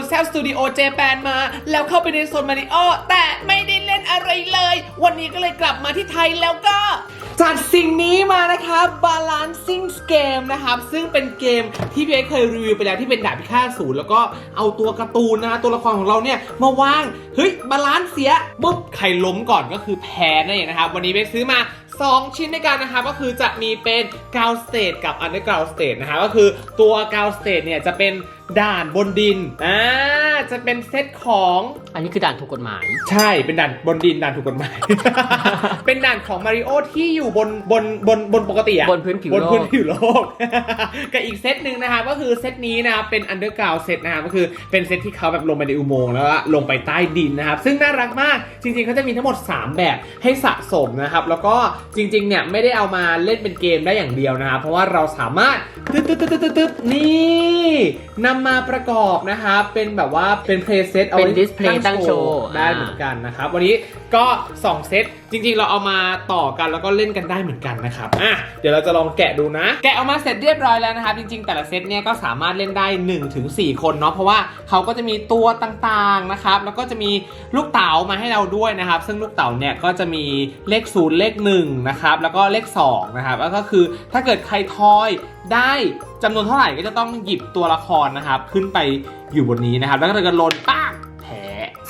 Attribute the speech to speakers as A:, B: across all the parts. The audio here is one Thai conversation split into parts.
A: นแซ s สตูดิโอเจแปนมา แล้วเข้าไปในโซนมาริโอแต่ไม่ได้เล่นอะไรเลย วันนี้ก็เลยกลับมาที่ไทยแล้วก็จัดสิ่งนี้มานะครับ Balancing Game นะครับ ซึ่งเป็นเกมที่พี่เอเคยรีวิวไปแล้วที่เป็นดาบพิฆาตศูนย์แล้วก็เอาตัวการ์ตูนนะตัวละครของเราเนี่ยมาวาง เฮ้ย บาลานซ์เสียปุ๊บใครล้มก่อนก็คือแพ้นั่นเองนะครับ วันนี้เบ็กซื้อมา 2 ชิ้นด้วยกันนะครับ ก็คือจะมีเป็นกาวสเตทกับอันเดอร์กาวสเตทนะครับก็คือตัวกาวสเตทเนี่ยจะเป็น ด่านบนดิน อ่า จะเป็นเซตของ
B: อันนี้คือด่านถูกกฎหมาย
A: ใช่ เป็นด่านบนดินด่านถูกกฎหมาย เป็นด่านของมาริโอที่อยู่บนบนบนบนปกติอะ
B: บนพื้นผิว
A: บน
B: โล
A: พื้น
B: ก
A: ผิวโลก กับอีกเซตหนึ่งนะครับก็คือเซตนี้นะครับเป็นอันเดอร์กราวเซตนะครับก็คือเป็นเซตที่เขาแบบลงไปในอุโมงค์แล้วก็ลงไปใต้ดินนะครับ ซึ่งน่ารักมาก จริงๆเขาจะมีทั้งหมด 3 แบบให้สะสมนะครับ แล้วก็จริงๆ เนี่ยไม่ได้เอามาเล่นเป็นเกมได้อย่างเดียวนะครับ เพราะว่าเราสามารถตึ๊ดตึ๊ดตึ๊ดตึ๊ดตึ๊ดนี่นำมาประกอบนะครับเป็นแบบว่าเป็นเพลย์เซตเอา
B: เป็น
A: ไว้
B: ดิสเพลย์ตั้งโชว์
A: ได้เหมือนกันนะครับ วันนี้ก็ 2 เซตจริงๆ เราเอามาต่อกันแล้วก็เล่นกันได้เหมือนกันนะครับอะเดี๋ยวเราจะลองแกะดูนะ แกะออกมาเสร็จเรียบร้อยแล้วนะครับ จริงๆ แต่ละเซตเนี่ยก็สามารถเล่นได้ 1-4ถึง4คนเนาะเพราะว่าเขาก็จะมีตัวต่างๆนะครับแล้วก็จะมีลูกเต๋ามาให้เราด้วยนะครับ ซึ่งลูกเต๋าเนี่ยก็จะมีเลข0เลข1นะครับแล้วก็เลข2นะครับแล้วก็คือถ้าเกิดใครทอยได้ จำนวนเท่าไหร่ก็จะต้องหยิบตัวละครนะครับ ขึ้นไปอยู่บนนี้นะครับ แล้วก็จะกระโดดป้าก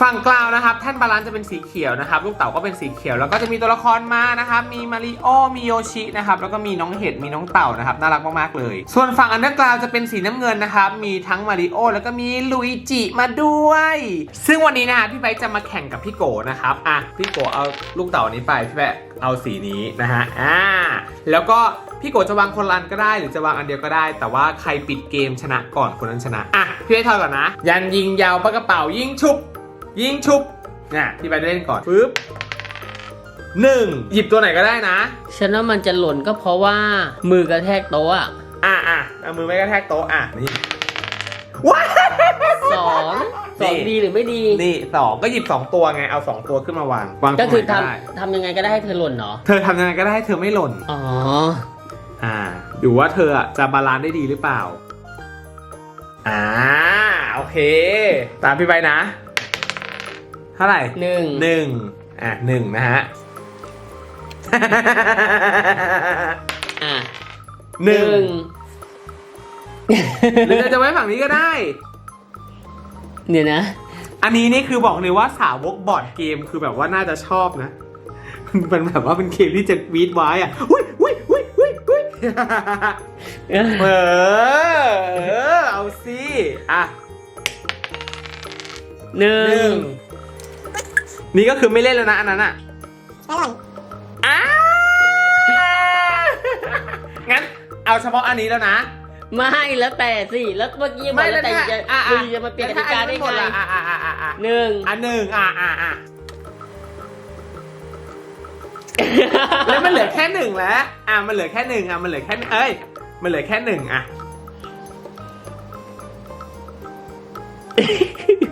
A: ฝั่งกลาวนะครับแท่านบาลานจะเป็นสีเขียวนะครับลูกเต๋าก็เป็นสีเขียว แล้วก็จะมีตัวละครมานะครับมีมาริโอมีโยชินะครับแล้วก็มีน้องเห็ดมีน้องเต่านะครับน่ารักมากๆเลย ส่วนฝั่งอันเดอร์กราวจะเป็นสีน้ำเงินนะครับมีทั้งมาริโอแล้วก็มีลุยจิมาด้วย ซึ่งวันนี้นะครับพี่ไบจะมาแข่งกับพี่โกนะครับอะพี่โกเอาลูกเต๋านี้ไปพี่แบเอาสีนี้นะฮะอ่าแล้วก็พี่โกจะวางคนละอันก็ได้หรือจะวางอันเดียวก็ได้ แต่ว่าใครปิดเกมชนะก่อนคนนั้นชนะอะพี่ไบทอยก่อนนะ ยันยิงยาวปากกระเป๋ายิงชุบ ยิงชุบเนี่ยพี่ไปเล่นก่อนปึ๊บหนึ่งหยิบตัวไหนก็ได้นะ
B: ฉันว่ามันจะหล่นก็เพราะว่ามือกระแทกโต๊ะอะ
A: อะอะเอามือไม่กระแทกโต๊ะอะนี่ว้าย
B: สองสองดีหรือไม่ดี
A: นี่สองก็หยิบสองตัวไงเอาสองตัวขึ้นมาวางวาง
B: ก็คือ
A: ตรงไหน
B: ทำทำยังไงก็ได้ให้เธอหล่นเนาะ
A: เธอทำยังไงก็ได้ให้เธอไม่หล่น
B: อ๋อ
A: อ่าดูว่าเธออะจะบาลานซ์ได้ดีหรือเปล่าอ่าโอเค ตามพี่ไปนะเท่าไหร่
B: หนึ่ง
A: หนึ่งอะหนึ่งนะฮะ
B: อะ
A: หนึ่งหรือเธอจะไว้ฝั่งนี้ก็ได้
B: เดี๋ยวนะ
A: อันนี้นี่คือบอกเลยว่าสาวกบอร์ดเกมคือแบบว่าน่าจะชอบนะ มันแบบว่าเป็นเกมที่จะวีดไว้อะอุ้ยอุ้ยอุ้ยอุ้ยอุ้ยเออ เออเอาสิ อะ
B: หนึ่
A: หนึ่
B: ง
A: ง นี่ก็คือไม่เล่นแล้วนะอันนั้นอะ
C: ไม่หล่น
A: อ้างั้นเอาเฉพาะอันนี้แล้วนะ
B: ไม่แล้วแต่สิแล้วเมื่อกี้บอกแล้วแต่จะ
A: อะ
B: คุ
A: อะ
B: ณจะมาเปลี่ยนกติกาได้
A: แล้วถ้อันนี้หม
B: ไง
A: ล่ะอะอะอะอะอะ
B: หนึ่ง
A: อันหนึ่งอะอะอะแล้วมันเหลือแค่หนึ่งแล้ว อะมันเหลือแค่หนึ่งอะมันเหลือแค่เอ้ย มันเหลือแค่หนึ่งอะ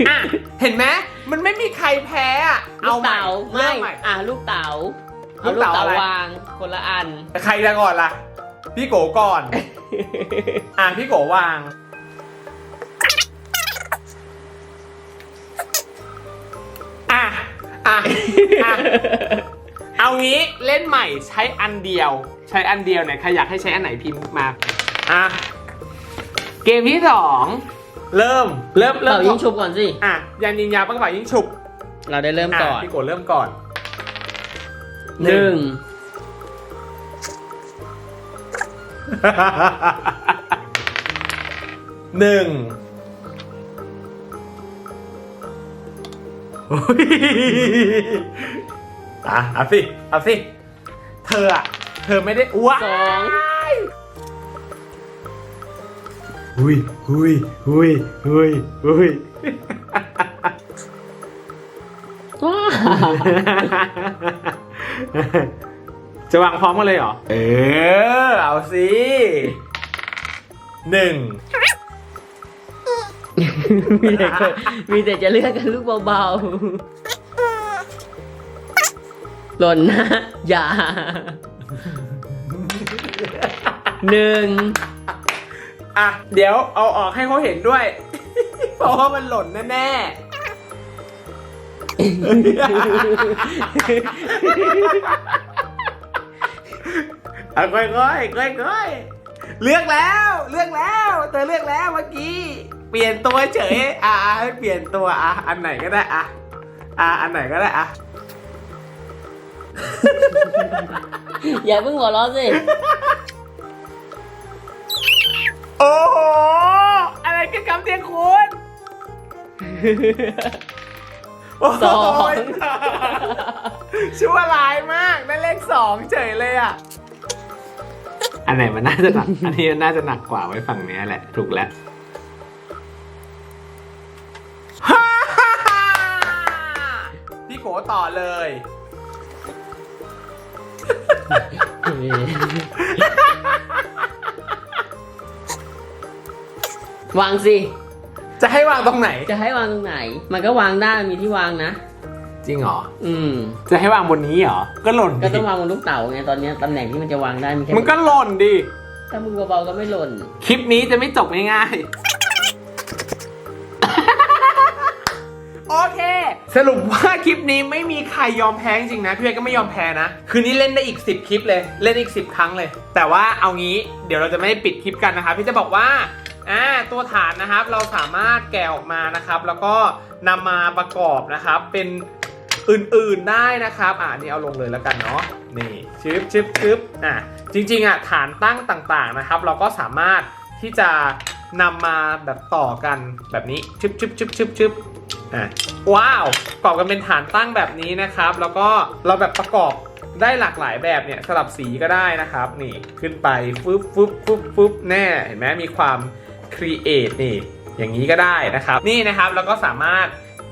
A: อะเห็นไหม มันไม่มีใครแพ้อะ
B: ลู
A: เอา
B: ก
A: ใหม่
B: เต๋า
A: เริ่
B: ไม่
A: มใหม่
B: อะลูกเต๋า
A: ลู
B: เอา
A: ก
B: ลูก
A: เต๋า
B: เต๋า
A: อะไร
B: วางคนละอัน
A: ใครจะก่อนล่ะ พี่โกก่อน อะพี่โกวาง อะ อะ อะ เอางี้เล่นใหม่ใช้อันเดียว ใช้อันเดียวเนี่ยใครอยากให้ใช้อันไหนพิมพ์มา อะ เกมที่สอง เริ่มเริ่มเริ่ม
B: เป่ายิงชุบก่อนสิ
A: อะยันยิงยาวปังกระเป๋ายิงฉุบ
B: เราได้เริ่มก่อนะ
A: พี่โกเริ่มก่อน
B: หนึ่ง
A: หนึ่งโอ้ยอะเอาสิเอาสิ เธออะเธอไม่ได้อ้วก
B: สอง
A: หุยหุยหุยหุยหุย
B: ว้า
A: จะวางพร้อมกันเลยเหรอ เออ เอาสิหนึ่ง
B: มีแต่คนมีแต่จะเลือกกันลูกเบาๆ หล่นนะ อย่าหนึ่ง
A: อะ เดี๋ยวเอาออกให้เขาเห็นด้วย เพราะว่ามันหล่นแน่ๆเอาค่อยๆค่อยๆเลือกแล้ว เลือกแล้วเธอเลือกแล้วเมื่อกี้ เปลี่ยนตัวเฉยอะอะให้เปลี่ยนตัวอะอันไหนก็ได้อะอะอันไหนก็ได้อะ
B: อย่าเพิ่งหัวเราะสิ
A: โอ้โห อะไรกันครับเทียงคุณ โอ้โห
B: สอง
A: ชั่วร้ายมาก ได้เลขสองเฉยเลยอะ อันไหนมันน่าจะหนัก อันนี้น่าจะหนักกว่าไว้ฝั่งเนี้ยแหละ ถูกแล้ว พี่โกต่อเลย
B: วางสิ
A: จะให้วางตรงไหน
B: จะให้วางตรงไหน มันก็วางได้มีที่วางนะ
A: จริงเหรอ
B: อืม
A: จะให้วางบนนี้เหรอ ก็หล่น
B: ก็
A: ดิ
B: ต้องวางบนลูกเต๋าไงตอนเนี้ยตำแหน่งที่มันจะวางได้มีแค่
A: มันก็หล่นดิ
B: ถ้ามือเบาๆก็ไม่หล่น
A: คลิปนี้จะไม่จบง่ายๆ โอเค สรุปว่าคลิปนี้ไม่มีใครยอมแพ้จริงๆนะ พี่เวก็ไม่ยอมแพ้นะ คืนนี้เล่นได้อีก 10 คลิปเลย เล่นอีก 10 ครั้งเลย แต่ว่าเอางี้ เดี๋ยวเราจะไม่ได้ปิดคลิปกันนะครับพี่จะบอกว่า อ่าตัวฐานนะครับเราสามารถแกะออกมานะครับ แล้วก็นำมาประกอบนะครับเป็นอื่นๆได้นะครับ อ่านี่เอาลงเลยแล้วกันเนาะนี่ชึบชึบชึบอะจริงๆอะฐานตั้งต่างๆนะครับ เราก็สามารถที่จะนำมาแบบต่อกันแบบนี้ชึบชึบชึบชึบชึบอะว้าวประกอบกันเป็นฐานตั้งแบบนี้นะครับ แล้วก็เราแบบประกอบได้หลากหลายแบบเนี่ยสลับสีก็ได้นะครับ นี่ขึ้นไปฟึบฟึบฟึบฟึบแน่เห็นไหมมีความ ครีเอทนี่ อย่างนี้ก็ได้นะครับ นี่นะครับแล้วก็สามารถ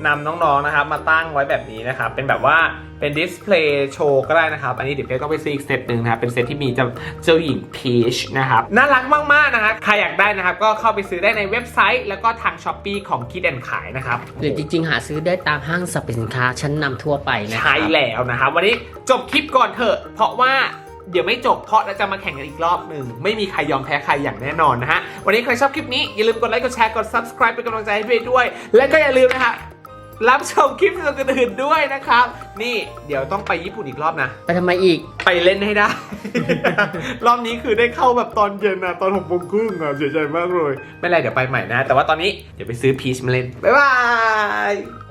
A: นำน้องๆนะครับมาตั้งไว้แบบนี้นะครับ เป็นแบบว่าเป็นดิสเพลย์โชว์ก็ได้นะครับ อันนี้เดี๋ยวเพชรต้องไปซื้ออีกเซตหนึ่งนะครับ เป็นเซตที่มีเจ้าเจ้าหญิงพีชนะครับ น่ารักมากๆนะครับใครอยากได้นะครับ ก็เข้าไปซื้อได้ในเว็บไซต์ แล้วก็ทางช้อปปีของคิดแอนขายนะครับ
B: หรือจริงๆ หาซื้อได้ตามห้างสรรพสินค้าชั้นนำทั่วไปนะครั
A: ใช่แล้วนะครับ วันนี้จบคลิปก่อนเถอะ เพราะว่า เดี๋ยวไม่จบเพราะเราจะมาแข่งกันอีกรอบหนึ่งไม่มีใครยอมแพ้ใครอย่างแน่นอนนะฮะ วันนี้ใครชอบคลิปนี้ อย่าลืมกดไลค์กดแชร์กด subscribe เป็นกำลังใจให้ด้วยด้วย และก็อย่าลืมนะฮะรับชมคลิปอื่นๆด้วยนะครับ นี่เดี๋ยวต้องไปญี่ปุ่นอีกรอบนะ
B: ไปทำไมอีก
A: ไปเล่นให้ได้ รอบนี้คือได้เข้าแบบตอนเย็นอะตอนหกโมงครึ่งอะเสียใจมากเลย ไม่เป็นไรเดี๋ยวไปใหม่นะ แต่ว่าตอนนี้เดี๋ยวไปซื้อพีชมาเล่น บ๊ายบาย